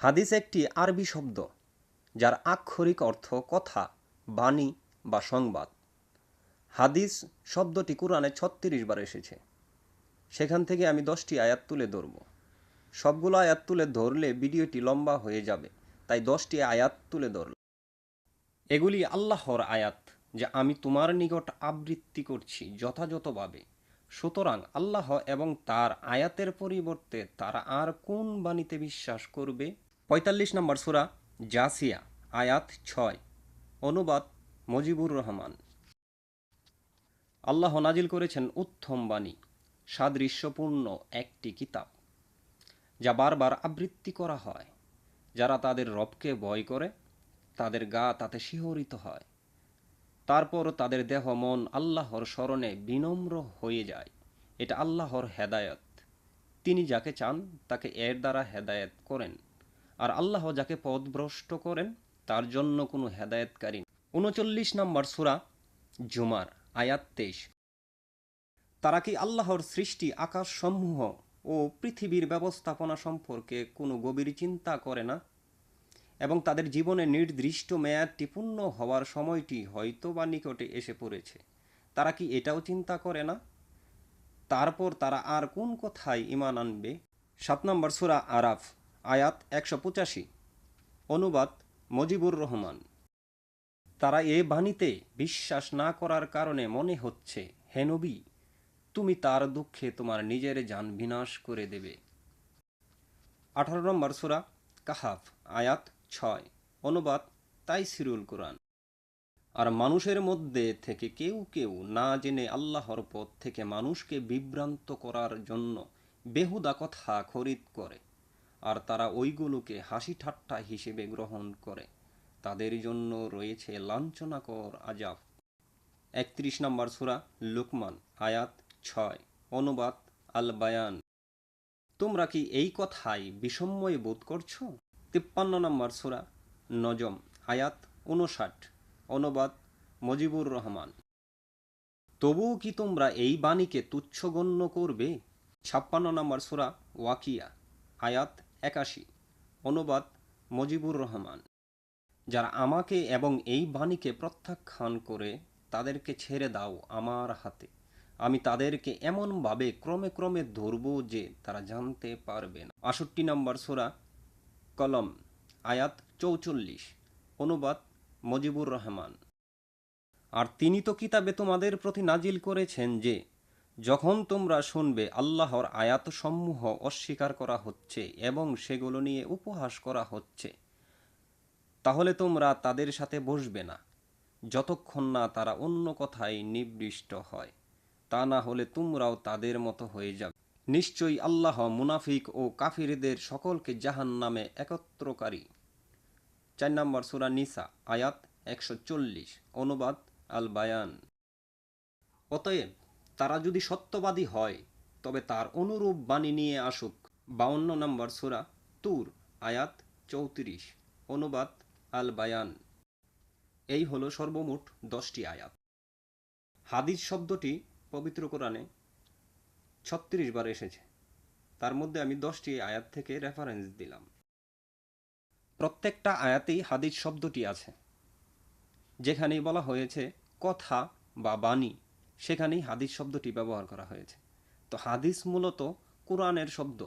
হাদিস একটি আরবি শব্দ, যার আক্ষরিক অর্থ কথা, বাণী বা সংবাদ। হাদিস শব্দটি কোরআনে ছত্রিশ বার এসেছে। সেখান থেকে আমি দশটি আয়াত তুলে ধরব। সবগুলো আয়াত তুলে ধরলে ভিডিওটি লম্বা হয়ে যাবে, তাই দশটি আয়াত তুলে ধরল এগুলি আল্লাহর আয়াত, যা আমি তোমার নিকট আবৃত্তি করছি যথাযথভাবে। সুতরাং আল্লাহ এবং তার আয়াতের পরিবর্তে তারা আর কোন বাণীতে বিশ্বাস করবে? পঁয়তাল্লিশ নম্বর সুরা জাসিয়া, আয়াত ছয়। অনুবাদ মজিবুর রহমান। আল্লাহ নাজিল করেছেন উত্তম বাণী, সাদৃশ্যপূর্ণ একটি কিতাব, যা বারবার আবৃত্তি করা হয়। যারা তাদের রবকে ভয় করে, তাদের গা তাতে শিহরিত হয়। তারপর তাদের দেহ মন আল্লাহর স্মরণে বিনম্র হয়ে যায়। এটা আল্লাহর হেদায়ত। তিনি যাকে চান, তাকে এর দ্বারা হেদায়ত করেন। আর আল্লাহ যাকে পথভ্রষ্ট করেন, তার জন্য কোনো হেদায়েতকারী উনচল্লিশ নম্বর সুরা জুমার, আয়াত তেইশ। তারা কি আল্লাহর সৃষ্টি আকাশসমূহ ও পৃথিবীর ব্যবস্থাপনা সম্পর্কে কোনো গভীর চিন্তা করে না? এবং তাদের জীবনে নির্দিষ্ট মেয়াদটি পূর্ণ হওয়ার সময়টি হয়তো বা নিকটে এসে পড়েছে। তারা কি এটাও চিন্তা করে না? তারপর তারা আর কোন কথায় ইমান আনবে? সাত নম্বর সুরা আরাফ আয়াত একশো পঁচাশি। অনুবাদ মজিবুর রহমান। তারা এ বাণীতে বিশ্বাস না করার কারণে মনে হচ্ছে হেনবি তুমি তার দুঃখে তোমার নিজের যান বিনাশ করে দেবে। আঠারো নম্বর সুরা কাহাফ, আয়াত ছয়। অনুবাদ তাই সিরুল কোরআন। আর মানুষের মধ্যে থেকে কেউ কেউ না জেনে আল্লাহর পথ থেকে মানুষকে বিভ্রান্ত করার জন্য বেহুদা কথা খরিদ করে। আর তারা ওইগুলোকে হাসি ঠাট্টা হিসেবে গ্রহণ করে। তাদের জন্য রয়েছে লাঞ্ছনাকর আজাব একত্রিশ নম্বর সুরা লুকমান, আয়াত ছয়, অনুবাদ আল বায়ান তোমরা কি এই কথাই বিষময় বোধ করছ? তিপ্পান্ন নম্বর সুরা নজম, আয়াত উনষাট অনুবাদ মজিবুর রহমান। তবুও কি তোমরা এই বাণীকে তুচ্ছ গণ্য করবে? ছাপ্পান্ন নম্বর সুরা ওয়াকিয়া, আয়াত একাশি। অনুবাদ মজিবুর রহমান। যারা আমাকে এবং এই বাণীকে প্রত্যাখ্যান করে, তাদেরকে ছেড়ে দাও আমার হাতে। আমি তাদেরকে এমনভাবে ক্রমে ক্রমে ধরব যে তারা জানতে পারবে না। আষট্টি নম্বর সোরা কলম, আয়াত চৌচল্লিশ। অনুবাদ মজিবুর রহমান। আর তিনি তো কিতাবে তোমাদের প্রতি নাজিল করেছেন যে যখন তোমরা শুনবে, আল্লাহর আয়াতসমূহ অস্বীকার করা হচ্ছে এবং সেগুলো নিয়ে উপহাস করা হচ্ছে, তাহলে তোমরা তাদের সাথে বসবে না। যতক্ষণ না তারা অন্য কথায় নিবৃষ্ট হয়, তা না হলে তোমরাও তাদের মতো হয়ে যাবে। নিশ্চয়ই আল্লাহ মুনাফিক ও কাফিরদের সকলকে জাহান নামে একত্রকারী। চার নম্বর সুরা নিসা, আয়াত একশো চল্লিশ, অনুবাদ আল বায়ান অতএব তারা যদি সত্যবাদী হয়, তবে তার অনুরূপ বাণী নিয়ে আসুক। বাউন্ন নম্বর সুরা তুর, আয়াত চৌত্রিশ। অনুবাদ আল বায়ান এই হলো সর্বমোট দশটি আয়াত। হাদিস শব্দটি পবিত্র কোরআনে ছত্রিশ বার এসেছে। তার মধ্যে আমি দশটি আয়াত থেকে রেফারেন্স দিলাম। প্রত্যেকটা আয়াতেই হাদিস শব্দটি আছে, যেখানেই বলা হয়েছে, কথা বা বাণী। সেখানেই হাদিস শব্দটি ব্যবহার করা হয়েছে। তো হাদিস মূলত কোরআনের শব্দ।